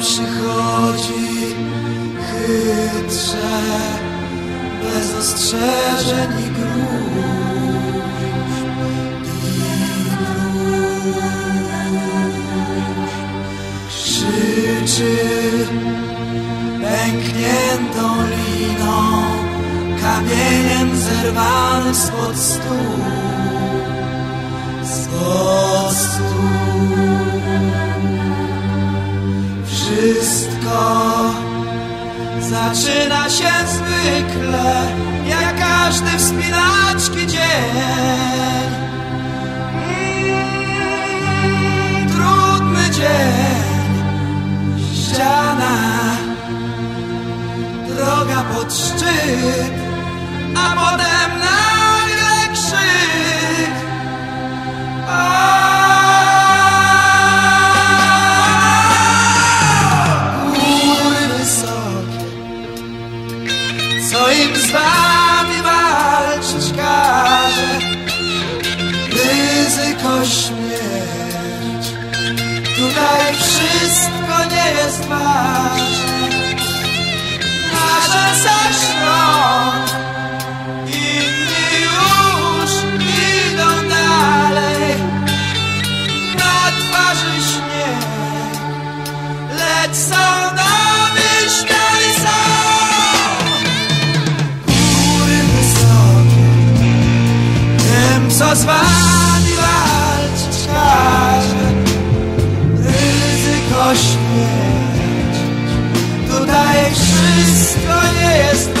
Przychodzi chytrze, bez ostrzeżeń i gruźb i gruźb. Krzyczy pękniętą liną, kamieniem zerwanym spod stół, spod stół. Wszystko zaczyna się zwykle, jak każdy wspinaczki dzień. ośmieć Tutaj wszystko nie jest